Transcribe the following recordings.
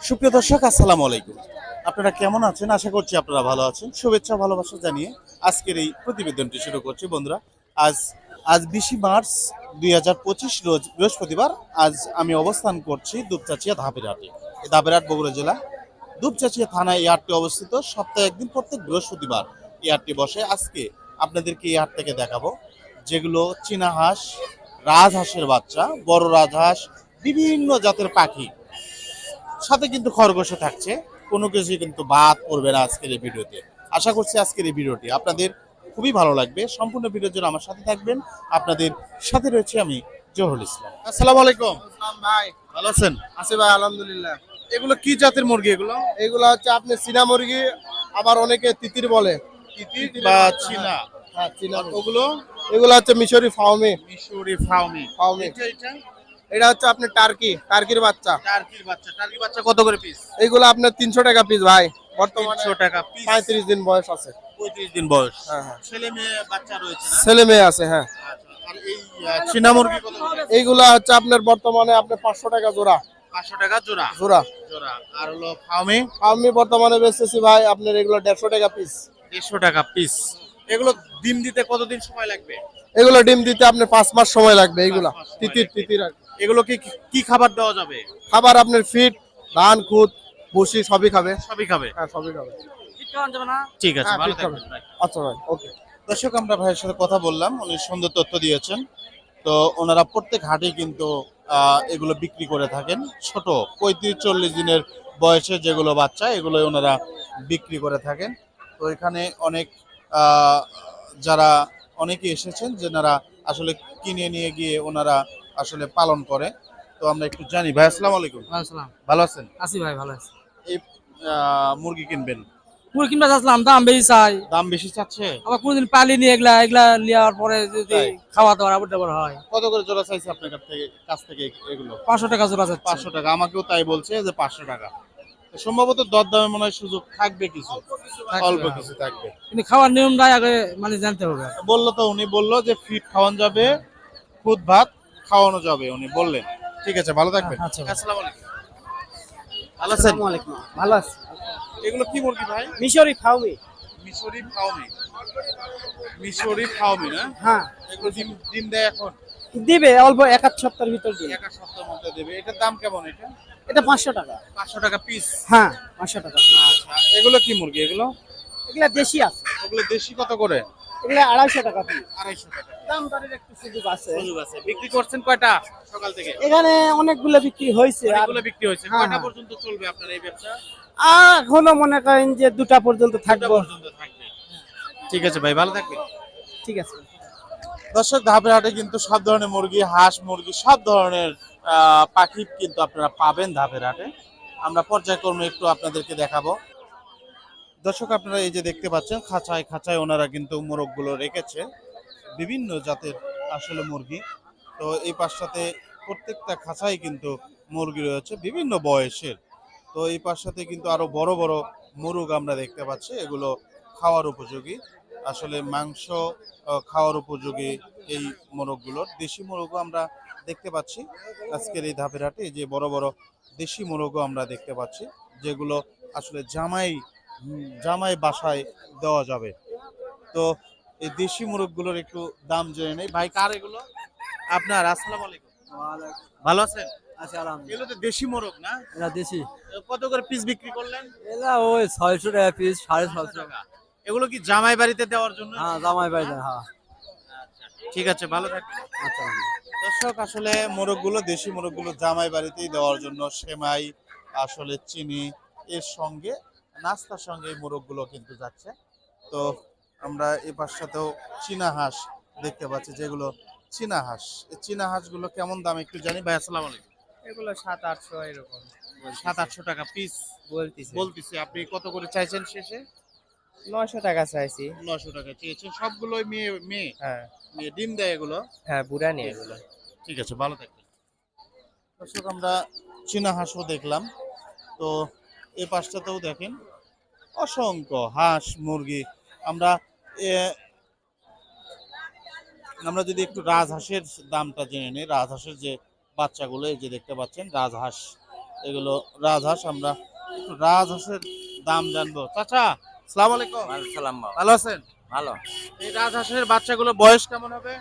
সুপ্রিয় দর্শক, আসসালামু আলাইকুম। আপনারা কেমন আছেন? আশা করছি আপনারা ভালো আছেন। শুভেচ্ছা, ভালোবাসা জানিয়ে আজকের এই প্রতিবেদনটি শুরু করছি। বন্ধুরা, আজ আজ বিশে মার্চ দুই হাজার পঁচিশ রোজ বৃহস্পতিবার। আজ আমি অবস্থান করছি দুপচাচিয়া ধাপের হাটে বগুড়া জেলা। দুপচাচিয়া থানায় এই হাটটি অবস্থিত। সপ্তাহে একদিন প্রত্যেক বৃহস্পতিবার এই হাটটি বসে। আজকে আপনাদেরকে এই হাট থেকে দেখাবো। যেগুলো চীনা হাঁস রাজহাঁসের বাচ্চা বড় রাজহাঁস বিভিন্ন জাতের পাখি। সাথে কিন্তু খরগোশও থাকছে। কোনো কিছুই কিন্তু বাদ পড়বে না আজকের এই ভিডিওতে। আশা করছি আজকের এই ভিডিওটি আপনাদের খুবই ভালো লাগবে। সম্পূর্ণ ভিডিওর জন্য আমার সাথে থাকবেন। আপনাদের সাথে রয়েছে আমি জহুরুল ইসলাম। আসসালামু আলাইকুম। ভাই। ভালো আছেন? আছে ভাই আলহামদুলিল্লাহ। এগুলো কি জাতের মুরগি এগুলো? এগুলো হচ্ছে আপনি চীনা মুরগি আবার অনেকে তিতির বলে। তিতির বা চীনা? হ্যাঁ চীনা ওগুলো? এগুলো হচ্ছে মিশরি ফাউমি মিশরি ফাউমি ফাউমি এটা হচ্ছে আপনি টার্কি টার্কির বাচ্চা। টার্কির বাচ্চা। টার্কি বাচ্চা কত করে পিস এগুলো আপনার তিনশো টাকা পিস ভাই। বর্তমানে তিনশো টাকা পিস পঁয়ত্রিশ দিন বয়স আছে। পঁয়ত্রিশ দিন বয়স। হ্যাঁ হ্যাঁ। ছেলে মেয়ে বাচ্চা রয়েছে না? ছেলে মেয়ে আছে হ্যাঁ। আচ্ছা, আর এই চীনা মুরগি কত এইগুলা হচ্ছে আপনার বর্তমানে আপনার পাঁচশো টাকা জোড়া। পাঁচশো টাকা জোড়া? জোড়া। জোড়া। আর হলো ফার্মে আমি বর্তমানে বেচতেছি ভাই আপনার এগুলো দেড়শো টাকা পিস দেড়শো টাকা পিস এগুলো ডিম দিতে কতদিন সময় লাগবে? এগুলো ডিম দিতে আপনার পাঁচ মাস সময় লাগবে মাস তিতির তিতির এগুলো কি কি খাবার দেওয়া যাবে? খাবার আপনার ফিট ধান খুদ ভুসি সবই খাবে। সবই খাবে? হ্যাঁ সবই খাবে। ঠিক আছে হ্যাঁ, ভালো থাকবেন আচ্ছা ভাই ওকে। দর্শক আমরা ভাইয়ের সাথে কথা বললাম উনি সুন্দর তথ্য দিয়েছেন। তো ওনারা প্রত্যেক হাটে কিন্তু আহ, এগুলো বিক্রি করে থাকেন। ছোট পঁয়ত্রিশ চল্লিশ দিনের বয়সে যেগুলো বাচ্চা এগুলো ওনারা বিক্রি করে থাকেন। তো এখানে অনেক যারা অনেকে এসেছেন যেনারা আসলে কিনে নিয়ে গিয়ে ওনারা আসলে পালন করে তো আমরা একটু জানি। ভাই আসসালামু আলাইকুম। আসসালাম। ভালো আছেন? আছি ভাই ভালো আছি। এই মুরগি কিনবেন? পুরো কিনবা যাচ্ছিলাম দাম বেশি চাই। দাম বেশি চাচ্ছে? আবার কোনদিন পালি নিয়ে এগুলা এগুলা নেওয়ার পরে যদি খাওয়া দাওয়া আবার টাবার হয়। কত করে জোড়া চাইছে আপনার কাছ থেকে কাছ থেকে এগুলো? পাঁচশো টাকা জোড়া যাচ্ছে পাঁচশো টাকা। আমাকেও তাই বলছে যে পাঁচশো টাকা। সম্ভবত দর দামে মনে হয় সুযোগ থাকবে কিছু অল্প হ্যাঁ। কিছু থাকবে। কিন্তু খাওয়ার নিয়মটাই আগে মানে জানতে হবে। বলল তো উনি বলল যে ফিট খাওয়ানো যাবে খুদ ভাত খাওয়ানো যাবে উনি বললেন। ঠিক আছে ভালো থাকবেন। আচ্ছা, আসসালামু আলাইকুম। ভালো আছেন? ভালো আছে। এগুলো কি মুরগি ভাই? মিশরি খাওমি মিশরি ফাউমি মিশরি ফাউমি না? হ্যাঁ। এগুলো ডিম ডিম দেয় এখন? দিবে অল্প এক আধ সপ্তাহের ভিতর দিবে। এক এক সপ্তাহের মধ্যে দেবে। এটার দাম কেমন এটা? এটা পাঁচশো টাকা। পাঁচশো টাকা পিস হ্যাঁ পাঁচশো টাকা। আচ্ছা এগুলো কি মুরগি এগুলো? এগুলা দেশি আছে। ওগুলো দেশি কত করে? এগুলা আড়াইশো টাকা পিস আড়াইশো টাকা। দাম দরের একটু সুযোগ আছে। সুযোগ আছে। বিক্রি করছেন কয়টা সকাল থেকে? এখানে অনেকগুলো বিক্রি হয়েছে। আর অনেকগুলো বিক্রি হয়েছে। হ্যাঁ, কয়টা হ্যাঁ। পর্যন্ত চলবে আপনার এই ব্যবসা? এখনও মনে করেন যে দুটা পর্যন্ত থাকব। পর্যন্ত থাকবে। ঠিক আছে ভাই ভালো থাকবেন। ঠিক আছে। দর্শক ধাপের হাটে কিন্তু সব ধরনের মুরগি হাঁস মুরগি সব ধরনের পাখি কিন্তু আপনারা পাবেন ধাপের হাটে। আমরা পর্যায়ক্রমে একটু আপনাদেরকে দেখাবো। দর্শক, আপনারা এই যে দেখতে পাচ্ছেন, খাঁচায় খাঁচায় ওনারা কিন্তু মোরগগুলো রেখেছে। বিভিন্ন জাতের আসলে মুরগি। তো এই পাশটাতে প্রত্যেকটা খাঁচায় কিন্তু মুরগি রয়েছে, বিভিন্ন বয়সের। তো এই পাশটাতে কিন্তু আরও বড় বড় মুরগ আমরা দেখতে পাচ্ছি। এগুলো খাওয়ার উপযোগী। আসলে মাংস খাওয়ার উপযোগী এই মোরগগুলোর দেশি মোরগও আমরা দেখতে পাচ্ছি আজকের এই ধাপের হাটে যে বড় বড় দেশি মোরগও আমরা দেখতে পাচ্ছি যেগুলো আসলে জামাই জামাই বাসায় দেওয়া যাবে। তো এই দেশি মোরগগুলোর একটু দাম জেনে নেই। ভাই কার এগুলো? আপনার আসসালামু আলাইকুম। ভালো আছেন? আচ্ছা আলহামদুলিল্লাহ। এগুলো তো দেশি মোরগ না? এটা দেশি। কত করে পিস বিক্রি করলেন? এটা ওই ছয়শো টাকা পিস সাড়ে ছয়শো টাকা। এগুলো কি জামাই বাড়িতে দেওয়ার জন্য? হ্যাঁ জামাই বাড়িতে হ্যাঁ। ঠিক আছে ভালো থাকবেন। আচ্ছা দর্শক আসলে মোরগগুলো দেশি মোরগগুলো জামাই বাড়িতেই দেওয়ার জন্য সেমাই আসলে চিনি এর সঙ্গে নাস্তার সঙ্গে এই মোরগগুলো কিন্তু যাচ্ছে। তো আমরা এই পাশটাতেও চীনা হাঁস দেখতে পাচ্ছি যেগুলো চীনা হাঁস। এই চীনা হাঁসগুলো কেমন দাম একটু জানি। ভাই আসসালাম আলাইকুম। এগুলো সাত আটশো এরকম। সাত আটশো টাকা পিস বলতেছি। বলতেছি আপনি কত করে চাইছেন শেষে? নশো টাকা চাইছি। নশো টাকা চেয়েছেন সবগুলোই মেয়ে মেয়ে? হ্যাঁ। মেয়ে ডিম দেয় এগুলো? হ্যাঁ বুড়া নিয়ে এগুলো। ঠিক আছে ভালো থাকবেন। দর্শক আমরা চীনা হাঁসও দেখলাম। তো এই পাশটাতেও দেখেন অসংখ্য হাঁস মুরগি। আমরা এ, আমরা যদি একটু রাজহাঁসের দামটা জেনে নিই রাজহাঁসের যে বাচ্চাগুলো এই যে দেখতে পাচ্ছেন রাজহাঁস। এগুলো রাজহাঁস আমরা একটু রাজহাঁসের দাম জানব। চাচা সালাম আলাইকুম। সালাম ভালো আছেন? ভালো। এই রাজহাঁসের বাচ্চাগুলো বয়স কেমন হবে?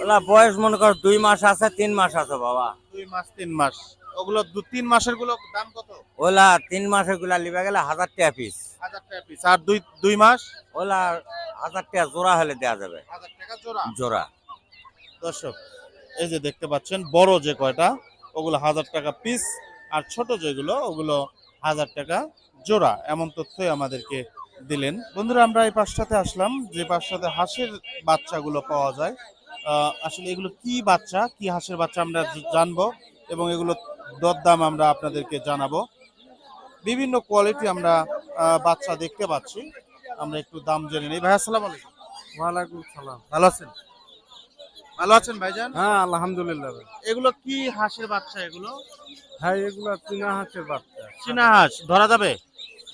ওলা বয়স মনে কর দুই মাস আছে তিন মাস আছে বাবা। দুই মাস তিন মাস। ওগুলো দু তিন মাসেরগুলো দাম কত? ওলা তিন মাসেরগুলা লিবা গেলে হাজার টাকা পিস হাজার টাকা পিস আর দুই দুই মাস? ওলা হাজার টাকা জোড়া হলে দেওয়া যাবে। হাজার টাকা জোড়া? জোড়া। দর্শক এই যে দেখতে পাচ্ছেন বড় যে কয়টা ওগুলো হাজার টাকা পিস আর ছোট যেগুলো ওগুলো হাজার টাকা জোড়া। এমন তথ্যই আমাদেরকে দিলেন। বন্ধুরা আমরা এই পাশটাতে আসলাম যে পাশটাতে হাঁসের বাচ্চাগুলো পাওয়া যায়। আসলে এগুলো কি বাচ্চা কি হাঁসের বাচ্চা আমরা জানব এবং এগুলো দরদাম আমরা আপনাদেরকে জানাব। বিভিন্ন কোয়ালিটি আমরা বাচ্চা দেখতে পাচ্ছি। আমরা একটু দাম জেনে নিই। ভাই আসসালাম আলাইকুম। ওয়ালাইকুম সালাম। ভালো আছেন? ভালো আছেন ভাইজান? হ্যাঁ আলহামদুলিল্লাহ এগুলো কি হাঁসের বাচ্চা এগুলো? হ্যাঁ এগুলো চীনা হাঁসের বাচ্চা। চীনা হাঁস। ধরা যাবে?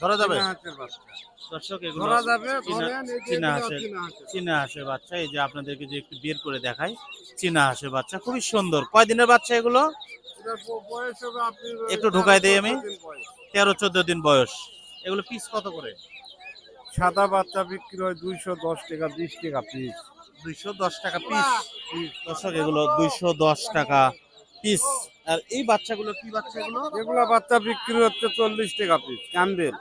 ধরা যাবে? চীনা হাঁসের বাচ্চা। দর্শক এগুলো চীনা- হাঁসের হাঁসের। বাচ্চা এই যে আপনাদেরকে যে একটু বের করে দেখাই চীনা হাঁসের বাচ্চা খুবই সুন্দর। কয় দিনের বাচ্চা এগুলো? একটু ঢোকাই দেই আমি। তেরো চোদ্দ দিন বয়স। এগুলো পিস কত করে? সাদা বাচ্চা বিক্রি হয় দুইশো দশ টাকা বিশ টাকা পিস দুইশো দশ টাকা পিস দর্শক এগুলো দুইশো দশ টাকা পিস আর এই বাচ্চাগুলো কি বাচ্চা এগুলো? বাচ্চা বিক্রি হচ্ছে চল্লিশ টাকা পিস ক্যাম্বেল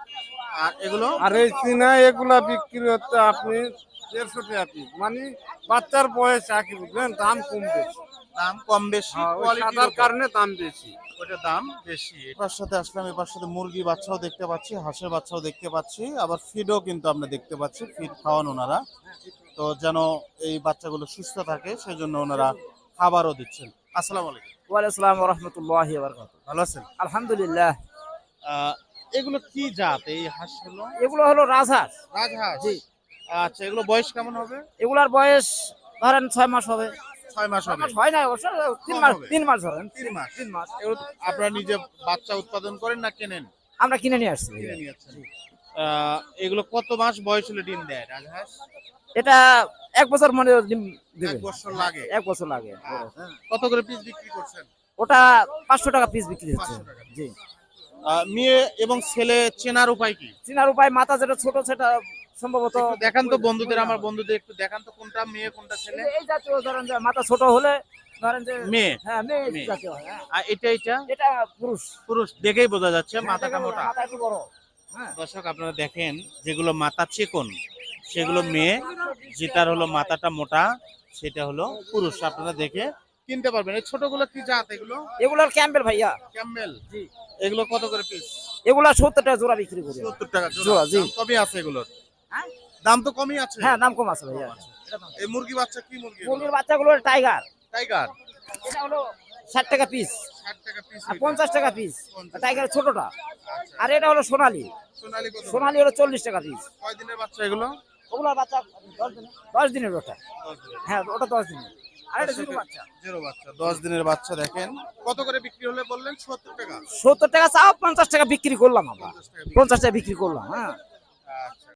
আর এগুলো আর এই চীনা এগুলা বিক্রি হচ্ছে আপনি দেড়শো টাকা পিস মানে বাচ্চার বয়স একই বুঝলেন? দাম কম বেশি। দাম কম বেশি হ্যাঁ, সাদার কারণে দাম বেশি। ওটার দাম বেশি। এবার সাথে আসলাম এবার সাথে মুরগি বাচ্চাও দেখতে পাচ্ছি হাঁসের বাচ্চাও দেখতে পাচ্ছি আবার ফিডও কিন্তু আমরা দেখতে পাচ্ছি ফিড খাওয়ান ওনারা। তো যেন এই বাচ্চাগুলো সুস্থ থাকে সেই জন্য ওনারা খাবারও দিচ্ছেন। আসসালামু আলাইকুম। ওয়ালাইকুম রহমতুল্লাহ বারকাত ভালো আছেন? আলহামদুলিল্লাহ। আহ, এগুলো কি জাত? এই হাঁসগুলো এগুলো হলো রাজহাঁস। রাজহাঁস? জি। আচ্ছা এগুলো বয়স কেমন হবে? এগুলার বয়স ধরেন ছয় মাস হবে। ছয় মাস হবে। হয় না অবশ্য তিন মাস তিন মাস ধরেন। তিন মাস। তিন মাস। এগুলো আপনারা নিজে বাচ্চা উৎপাদন করেন না কেনেন? আমরা কিনে নিয়ে আসছি। কিনে নিয়ে যাচ্ছেন এগুলো কত মাস বয়স হলে ডিম দেয় রাজহাঁস? এটা এক বছর মনে ডিম দেবে। এক বছর লাগে। এক বছর লাগে। হ্যাঁ। কত করে পিস বিক্রি করছেন? ওটা পাঁচশো টাকা পিস বিক্রি হচ্ছে। জি। মেয়ে এবং ছেলে চেনার উপায় কি? চিনার উপায় মাথা যেটা ছোট সেটা সম্ভবত দেখান তো বন্ধুদের আমার বন্ধুদের একটু দেখান তো কোনটা মেয়ে কোনটা ছেলে। এই জাতীয় ধরেন যে মাথা ছোট হলে ধরেন যে মেয়ে। হ্যাঁ মেয়ে মেয়ে। জাতীয় হ্যাঁ। আর এটা এটা? এটা পুরুষ। পুরুষ দেখেই বোঝা যাচ্ছে মাথাটা মোটা মাথা একটু বড় হ্যাঁ। দর্শক আপনারা দেখেন যেগুলো মাথা চিকন সেগুলো মেয়ে যেটার হলো মাথাটা মোটা সেটা হলো পুরুষ। আপনারা দেখে কিনতে পারবেন। এই ছোটগুলো কি জাত এগুলো? এগুলার ক্যাম্পেল ভাইয়া। ক্যাম্বেল। জি। এগুলো কত করে পিস এগুলো সত্তর টাকা জোড়া বিক্রি করি সত্তর টাকা জোড়া, জি। কমই আছে এগুলোর। হ্যাঁ? দাম তো কমই আছে। হ্যাঁ দাম কম আছে ভাইয়া। এই মুরগি বাচ্চা কি মুরগি মুরগির বাচ্চাগুলো টাইগার টাইগার এটা হলো ষাট টাকা পিস ষাট টাকা পিস আর পঞ্চাশ টাকা পিস টাইগার ছোটটা। আর এটা হলো সোনালি। সোনালি কত? সোনালি হলো চল্লিশ টাকা পিস কয় দিনের বাচ্চা এগুলো? ওগুলোর বাচ্চা দশ দিনের দশ দিনের ওটা। হ্যাঁ ওটা দশ দিনের। আর এটা জিরো বাচ্চা দশ দিনের বাচ্চা দেখেন। কত করে বিক্রি হলে বললেন? সত্তর টাকা। সত্তর টাকা চাও পঞ্চাশ টাকা বিক্রি করলাম আমরা। পঞ্চাশ টাকা বিক্রি। পঞ্চাশ টাকা বিক্রি করলাম হ্যাঁ। আচ্ছা।